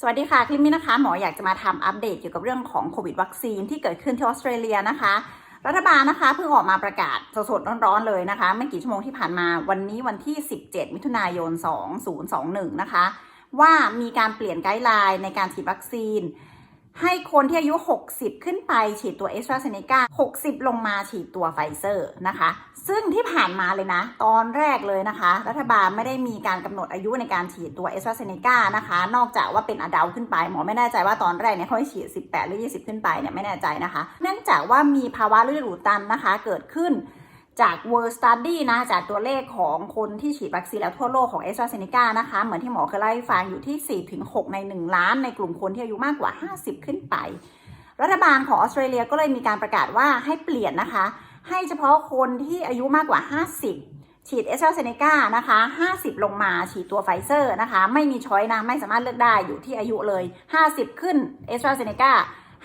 สวัสดีค่ะ คลิปนี้นะคะ หมออยากจะมาทำอัปเดตเกี่ยวกับเรื่องของโควิดวัคซีนที่เกิดขึ้นที่ออสเตรเลียนะคะ รัฐบาลนะคะเพิ่งออกมาประกาศสดๆร้อนๆเลยนะคะ ไม่กี่ชั่วโมงที่ผ่านมาวันนี้วันที่ 17 มิถุนายน 2021 นะคะ ว่ามีการเปลี่ยนไกด์ไลน์ในการฉีดวัคซีน ให้คนที่อายุ 60 ขึ้นไปฉีดตัว a s t r a z เซ e c a 60 ลงมาฉีดตัวไฟเซอร์นะคะ ซึ่งที่ผ่านมาเลยนะ ตอนแรกเลยนะคะ รัฐบาลไม่ได้มีการกำหนดอายุในการฉีดตัว a s t r a z เซ e c a นะคะ นอกจากว่าเป็นอดัลขึ้นไป หมอไม่แน่ใจว่าตอนแรกเนี่ยเขาให้ฉีด 18 หรือ 20 ขึ้นไปเนี่ยไม่แน่ใจนะคะ เนื่องจากว่ามีภาวะเลือดอุดตันนะคะ เกิดขึ้น จาก World Study นะจากตัวเลขของคนที่ฉีดวัคซีนแล้วทั่วโลกของ a s t r a z เซ e c a นะคะ เหมือนที่หมอเคยเล่าให้ฟังอยู่ที่ 4-6 ใน 1 ล้าน ในกลุ่มคนที่อายุมากกว่า 50 ขึ้นไป รัฐบาลของออสเตรเลียก็เลยมีการประกาศว่าให้เปลี่ยนนะคะ ให้เฉพาะคนที่อายุมากกว่า 50 ฉีด a s t r a z เซ e c a นะคะ 50 ลงมาฉีดตัวไฟเซอร์นะคะ ไม่มีช้อยนะ ไม่สามารถเลือกได้อยู่ที่อายุเลย 50 ขึ้น a s t r a z เซ e c a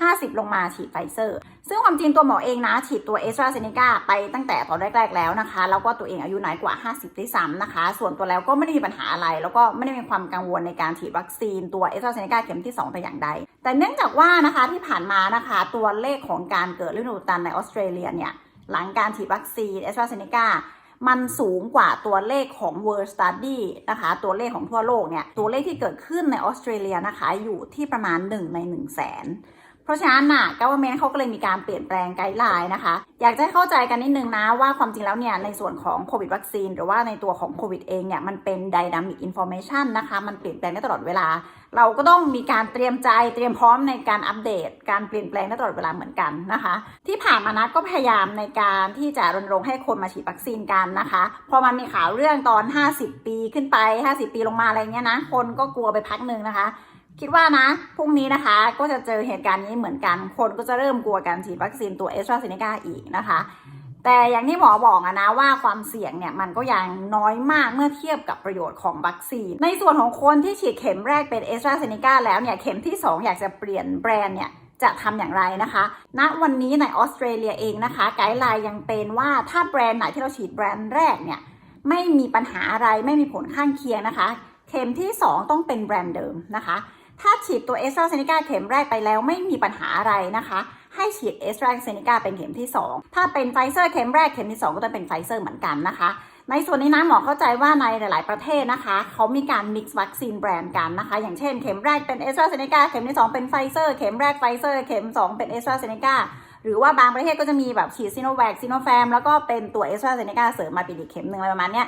50 ลงมาฉีดไฟเซอร์ ซึ่งความจริงตัวหมอเองนะ ฉีดตัว a s t r a z เซ e c a ไปตั้งแต่ตอนแรกๆแล้วนะคะ แล้วก็ตัวเองอายุน้อยกว่า 50ด้วยซ้ำนะคะ ส่วนตัวแล้วก็ไม่ได้มีปัญหาอะไร แล้วก็ไม่ได้มีความกังวลในการฉีดวัคซีนตัว a s t r a z เซ e c a เข็มที่ 2 แต่อย่างใด แต่เนื่องจากว่านะคะที่ผ่านมานะคะตัวเลขของการเกิดเลือดอุดตันในออสเตรเลียเนี่ยหลังการฉีดวัคซีน a s t r a z เซ e c a มันสูงกว่าตัวเลขของ World Study นะคะ ตัวเลขของทั่วโลกเนี่ย ตัวเลขที่เกิดขึ้นในออสเตรเลียนะคะ อยู่ที่ประมาณ 1 ใน 1 0 0 0 0แสน เพราะฉะนั้นน่ะ government เขาก็เลยมีการเปลี่ยนแปลงไกด์ไลน์นะคะ อยากจะให้เข้าใจกันนิดนึงนะว่าความจริงแล้วเนี่ยในส่วนของโควิดวัคซีนหรือว่าในตัวของโควิดเองเนี่ยมันเป็น dynamic information นะคะ มันเปลี่ยนแปลงได้ตลอดเวลา เราก็ต้องมีการเตรียมใจเตรียมพร้อมในการอัปเดต การเปลี่ยนแปลงได้ตลอดเวลาเหมือนกันนะคะ ที่ผ่านมานะก็พยายามในการที่จะรณรงค์ให้คนมาฉีดวัคซีนกันนะคะพอมันมีข่าวเรื่องตอน 50 ปีขึ้นไป 50 ปีลงมาอะไรเงี้ยนะคนก็กลัวไปพักหนึ่งนะคะ คิดว่านะพรุ่งนี้นะคะก็จะเจอเหตุการณ์นี้เหมือนกันคนก็จะเริ่มกลัวการฉีดวัคซีนตัวเอสตราเซเนกาอีกนะคะ แต่อย่างที่หมอบอกนะว่าความเสี่ยงเนี่ยมันก็ยังน้อยมากเมื่อเทียบกับประโยชน์ของวัคซีน ในส่วนของคนที่ฉีดเข็มแรกเป็นเอสตราเซเนกาแล้วเนี่ยเข็มที่ 2 อยากจะเปลี่ยนแบรนด์เนี่ยจะทำอย่างไรนะคะณวันนี้ในออสเตรเลียเองนะคะไกด์ไลน์ยังเป็นว่าถ้าแบรนด์ไหนที่เราฉีดแบรนด์แรกเนี่ยไม่มีปัญหาอะไรไม่มีผลข้างเคียงนะคะ เข็มที่ 2 ต้องเป็นแบรนด์เดิมนะคะ ถ้าฉีดตัวเอสตราเซเนกาเข็มแรกไปแล้วไม่มีปัญหาอะไรนะคะ ให้ฉีดเอสตราเซเนกาเป็นเข็มที่ 2 ถ้าเป็นไฟเซอร์เข็มแรกเข็มที่ 2 ก็ต้องเป็นไฟเซอร์เหมือนกันนะคะ ในส่วนนี้นะหมอเข้าใจว่าในหลาย ๆ ประเทศนะคะ เขามีการ mix วัคซีนแบรนด์กันนะคะ อย่างเช่นเข็มแรกเป็นเอสตราเซเนกาเข็มที่ 2 เป็นไฟเซอร์เข็มแรกไฟเซอร์เข็ม 2 เป็นเอสตราเซเนกาหรือว่าบางประเทศก็จะมีแบบฉีดซีโนแวคซีโนแฟมแล้วก็เป็นตัวเอสตราเซเนกาเสริมมาเป็นอีกเข็มหนึ่งอะไรประมาณนี้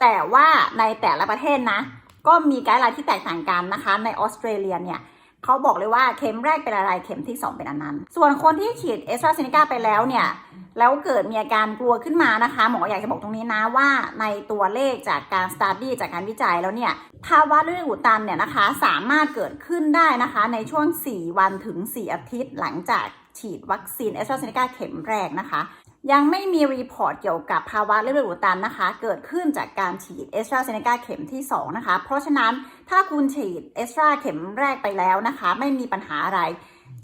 แต่ว่าในแต่ละประเทศนะ ก็มีไกด์ไลน์ที่แตกต่างกันนะคะ ในออสเตรเลียเนี่ยเขาบอกเลยว่าเข็มแรกเป็นอะไรเข็มที่ 2 เป็นอันนั้น ส่วนคนที่ฉีดเอสตราเซเนกาไปแล้วเนี่ย แล้วเกิดมีอาการกลัวขึ้นมานะคะ หมออยากจะบอกตรงนี้นะว่าในตัวเลขจากการสตาร์ดี้จากการวิจัยแล้วเนี่ย ภาวะเลือดอุดตันเนี่ยนะคะสามารถเกิดขึ้นได้นะคะในช่วง 4 วันถึง 4 อาทิตย์หลังจากฉีดวัคซีนเอสตราเซเนกาเข็มแรกนะคะ ยังไม่มีรีพอร์ตเกี่ยวกับภาวะเลือดอุดตันนะคะ เกิดขึ้นจากการฉีดเอสตราเซเนกาเข็มที่ 2 นะคะ เพราะฉะนั้นถ้าคุณฉีดเอสตราเข็มแรกไปแล้วนะคะ ไม่มีปัญหาอะไร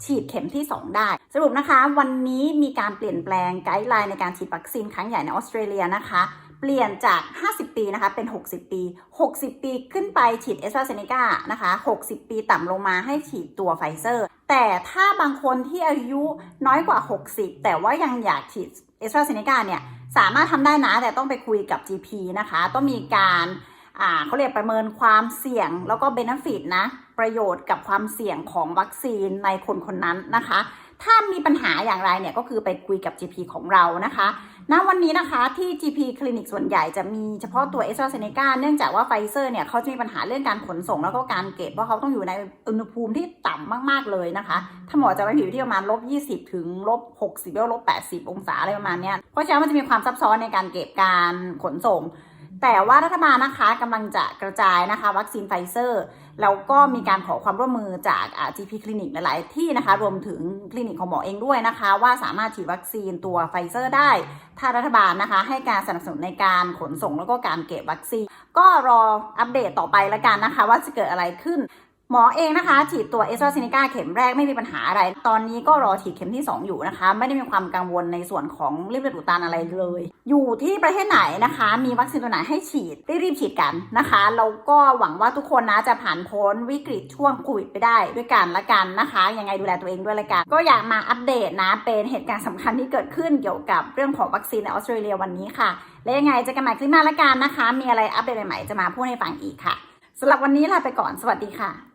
ฉีดเข็มที่ 2 ได้ สรุปนะคะ วันนี้มีการเปลี่ยนแปลงไกด์ไลน์ในการฉีดวัคซีนครั้งใหญ่ในออสเตรเลียนะคะ เปลี่ยนจาก 50 ปีนะคะเป็น 60 ปี 60 ปีขึ้นไปฉีดเอสตราเซเนกานะคะ 60 ปีต่ำลงมาให้ฉีดตัวไฟเซอร์ แต่ถ้าบางคนที่อายุน้อยกว่า 60 แต่ว่ายังอยากฉีดเอสตราเซเนกาเนี่ยสามารถทำได้นะ แต่ต้องไปคุยกับ GP นะคะ ต้องมีการเขาเรียกประเมินความเสี่ยงแล้วก็เบนฟิตนะ ประโยชน์กับความเสี่ยงของวัคซีนในคนคนนั้นนะคะ ถ้ามีปัญหาอย่างไรเนี่ยก็คือไปคุยกับ GP ของเรานะคะ ณวันนี้นะคะที่ GP คลินิกส่วนใหญ่จะมีเฉพาะตัว a s t r a z เซ e c a เนื่องจากว่าไฟเซอร์เนี่ยเขาจะมีปัญหาเรื่องการขนส่งแล้วก็การเก็บ เพราะเขาต้องอยู่ในอุณหภูมิที่ต่ำมากๆเลยนะคะ ถ้าหมอจะไปผิวที่ประมาณลบ20 ถึงลบ60หรือลบ80 องศาอะไรประมาณเนี้ยเพราะฉะนั้นมันจะมีความซับซ้อนในการเก็บการขนส่ง แต่ว่ารัฐบาลนะคะกำลังจะกระจายนะคะ วัคซีนไฟเซอร์แล้วก็มีการขอความร่วมมือจาก GP คลินิกหลาย ๆ ที่นะคะ รวมถึงคลินิกของหมอเองด้วยนะคะ ว่าสามารถฉีดวัคซีนตัวไฟเซอร์ได้ ถ้ารัฐบาลนะคะ ให้การสนับสนุนในการขนส่งแล้วก็การเก็บวัคซีน ก็รออัปเดตต่อไปละกันนะคะ ว่าจะเกิดอะไรขึ้น หมอเองนะคะฉีดตัวเอสตราเซเนกาเข็มแรกไม่มีปัญหาอะไร ตอนนี้ก็รอฉีดเข็มที่ 2 อยู่นะคะ ไม่ได้มีความกังวลในส่วนของริ่มเลือดอุดตันอะไรเลย อยู่ที่ประเทศไหนนะคะ มีวัคซีนตัวไหนให้ฉีดรีบฉีดกันนะคะแล้วก็หวังว่าทุกคนนะจะผ่านพ้นวิกฤตช่วงโควิดไปได้ด้วยกันละกันนะคะ ยังไงดูแลตัวเองด้วยละกัน ก็อยากมาอัปเดตนะ เป็นเหตุการณ์สำคัญที่เกิดขึ้นเกี่ยวกับเรื่องของวัคซีนในออสเตรเลียวันนี้ค่ะ และยังไงเจะกันใหม่คลิปหน้าละกันนะคะ มีอะไรอัปเดตใหม่ๆจะมาพูดให้ฟังอีกค่ะสำหรับวันนี้ลาไปก่อนสวัสดีค่ะ